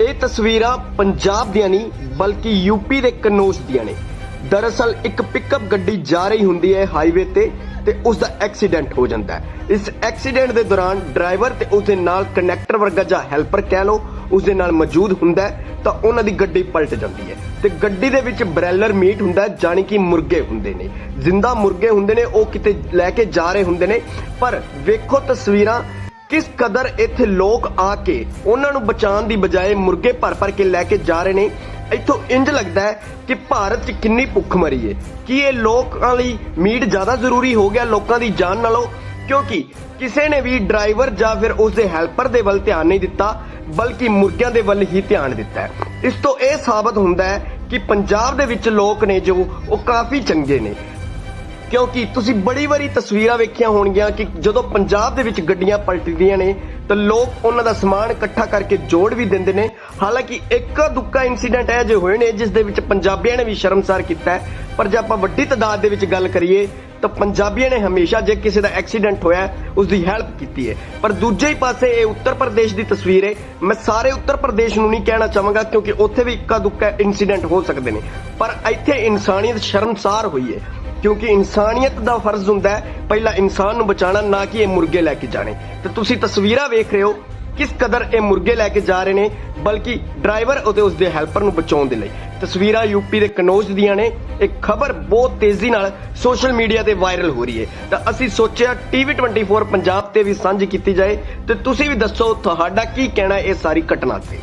ਇਹ ਤਸਵੀਰਾਂ ਪੰਜਾਬ ਦੀਆਂ ਨਹੀਂ ਬਲਕਿ ਯੂਪੀ ਦੇ ਕਨੋਜ ਦੀਆਂ ਨੇ। ਦਰਅਸਲ ਇੱਕ ਪਿਕਅਪ ਗੱਡੀ ਜਾ ਰਹੀ ਹੁੰਦੀ ਹੈ ਹਾਈਵੇ ਤੇ ਤੇ ਉਸ ਦਾ ਐਕਸੀਡੈਂਟ ਹੋ ਜਾਂਦਾ ਹੈ। ਇਸ ਐਕਸੀਡੈਂਟ ਦੇ ਦੌਰਾਨ ਡਰਾਈਵਰ ਤੇ ਉਸ ਦੇ ਨਾਲ ਕਨੈਕਟਰ ਵਰਗਾ ਜਾਂ ਹੈਲਪਰ ਕਹਿ ਲਓ ਉਸ ਦੇ ਨਾਲ ਮੌਜੂਦ ਹੁੰਦਾ ਤਾਂ ਉਹਨਾਂ ਦੀ ਗੱਡੀ ਪਲਟ ਜਾਂਦੀ ਹੈ। ਤੇ ਗੱਡੀ ਦੇ ਵਿੱਚ ਬ੍ਰੈਲਰ ਮੀਟ ਹੁੰਦਾ ਹੈ, ਜਾਣੀ ਕਿ ਮੁਰਗੇ ਹੁੰਦੇ ਨੇ। ਜ਼ਿੰਦਾ ਮੁਰਗੇ ਹੁੰਦੇ ਨੇ ਉਹ ਕਿਤੇ ਲੈ ਕੇ ਜਾ ਰਹੇ ਹੁੰਦੇ ਨੇ। ਪਰ ਵੇਖੋ ਤਸਵੀਰਾਂ ਕਿਸ ਕਦਰ ਇੱਥੇ ਲੋਕ ਆ ਕੇ ਉਹਨਾਂ ਨੂੰ ਬਚਾਉਣ ਦੀ ਬਜਾਏ ਮੁਰਗੇ ਭਰ ਭਰ ਕੇ ਲੈ ਕੇ ਜਾ ਰਹੇ ਨੇ? ਇੱਥੋਂ ਇੰਜ ਲੱਗਦਾ ਹੈ ਕਿ ਭਾਰਤ 'ਚ ਕਿੰਨੀ ਭੁੱਖਮਰੀ ਹੈ। ਕੀ ਇਹ ਲੋਕਾਂ ਲਈ ਮੀਟ ਜ਼ਿਆਦਾ ਜ਼ਰੂਰੀ ਹੋ ਗਿਆ ਲੋਕਾਂ ਦੀ ਜਾਨ ਨਾਲੋਂ? ਕਿਉਂਕਿ ਕਿਸੇ ਨੇ ਵੀ ਡਰਾਈਵਰ ਜਾਂ ਫਿਰ ਉਸ ਦੇ ਹੈਲਪਰ ਦੇ ਵੱਲ ਧਿਆਨ ਨਹੀਂ ਦਿੱਤਾ, ਬਲਕਿ ਮੁਰਗਿਆਂ ਦੇ ਵੱਲ ਹੀ ਧਿਆਨ ਦਿੱਤਾ ਹੈ। ਇਸ ਤੋਂ ਇਹ ਸਾਬਤ ਹੁੰਦਾ ਹੈ ਕਿ ਪੰਜਾਬ ਦੇ ਵਿੱਚ ਲੋਕ ਨੇ ਜੋ, ਉਹ ਕਾਫੀ ਚੰਗੇ ਨੇ। ਕਿਉਂਕਿ ਤੁਸੀਂ ਬੜੀ ਵਾਰੀ ਤਸਵੀਰਾਂ ਵੇਖੀਆਂ ਹੋਣਗੀਆਂ ਕਿ ਜਦੋਂ ਪੰਜਾਬ ਦੇ ਵਿੱਚ ਗੱਡੀਆਂ ਪਲਟਦੀਆਂ ਨੇ ਤਾਂ ਲੋਕ ਉਹਨਾਂ ਦਾ ਸਮਾਨ ਇਕੱਠਾ ਕਰਕੇ ਜੋੜ ਵੀ ਦਿੰਦੇ ਨੇ। ਹਾਲਾਂਕਿ ਇੱਕ ਦੁੱਕਾ ਇਨਸੀਡੈਂਟ ਹੈ ਜੋ ਹੋਏ ਨੇ ਜਿਸ ਦੇ ਵਿੱਚ ਪੰਜਾਬੀਆਂ ਨੇ ਵੀ ਸ਼ਰਮਸਾਰ ਕੀਤਾ ਹੈ। ਪਰ ਜੇ ਆਪਾਂ ਵੱਡੀ ਤਦਾਦ ਦੇ ਵਿੱਚ ਗੱਲ ਕਰੀਏ ਤਾਂ ਪੰਜਾਬੀਆਂ ਨੇ ਹਮੇਸ਼ਾ ਜੇ ਕਿਸੇ ਦਾ ਐਕਸੀਡੈਂਟ ਹੋਇਆ ਹੈ, ਉਸ ਦੀ ਹੈਲਪ ਕੀਤੀ ਹੈ। ਪਰ ਦੂਜੇ ਹੀ ਪਾਸੇ ਇਹ ਉੱਤਰ ਪ੍ਰਦੇਸ਼ ਦੀ ਤਸਵੀਰ ਹੈ। ਮੈਂ ਸਾਰੇ ਉੱਤਰ ਪ੍ਰਦੇਸ਼ ਨੂੰ ਨਹੀਂ ਕਹਿਣਾ ਚਾਹਾਂਗਾ ਕਿਉਂਕਿ ਉੱਥੇ ਵੀ ਇੱਕਾ ਦੁੱਕਾ ਇਨਸੀਡੈਂਟ ਹੋ ਸਕਦੇ ਨੇ। ਪਰ ਇੱਥੇ ਇਨਸਾਨੀਅਤ ਸ਼ਰਮਸਾਰ ਹੋਈ ਹੈ। ਕਿਉਂਕਿ ਇਨਸਾਨੀਅਤ ਦਾ ਫਰਜ਼ ਹੁੰਦਾ ਹੈ ਪਹਿਲਾਂ ਇਨਸਾਨ ਨੂੰ ਬਚਾਉਣਾ, ਨਾ ਕਿ ਇਹ ਮੁਰਗੇ ਲੈ ਕੇ ਜਾਣੇ। ਤੇ ਤੁਸੀਂ ਤਸਵੀਰਾਂ ਵੇਖ ਰਹੇ ਹੋ ਕਿਸ ਕਦਰ ਇਹ ਮੁਰਗੇ ਲੈ ਕੇ ਜਾ ਰਹੇ ਨੇ, ਬਲਕਿ ਡਰਾਈਵਰ ਅਤੇ ਉਸ ਦੇ ਹੈਲਪਰ ਨੂੰ ਬਚਾਉਣ ਦੇ ਲਈ। ਤਸਵੀਰਾਂ ਯੂਪੀ ਦੇ ਕਨੌਜ ਦੀਆਂ ਨੇ। ਇੱਕ ਖਬਰ ਬਹੁਤ ਤੇਜ਼ੀ ਨਾਲ ਸੋਸ਼ਲ ਮੀਡੀਆ ਤੇ ਵਾਇਰਲ ਹੋ ਰਹੀ ਹੈ। ਤਾਂ ਅਸੀਂ ਸੋਚਿਆ ਟੀਵੀ 24 ਪੰਜਾਬ ਤੇ ਵੀ ਸਾਂਝੀ ਕੀਤੀ ਜਾਏ। ਤੇ ਤੁਸੀਂ ਵੀ ਦੱਸੋ, ਤੁਹਾਡਾ ਕੀ ਕਹਿਣਾ ਇਹ ਸਾਰੀ ਘਟਨਾ ਤੇ?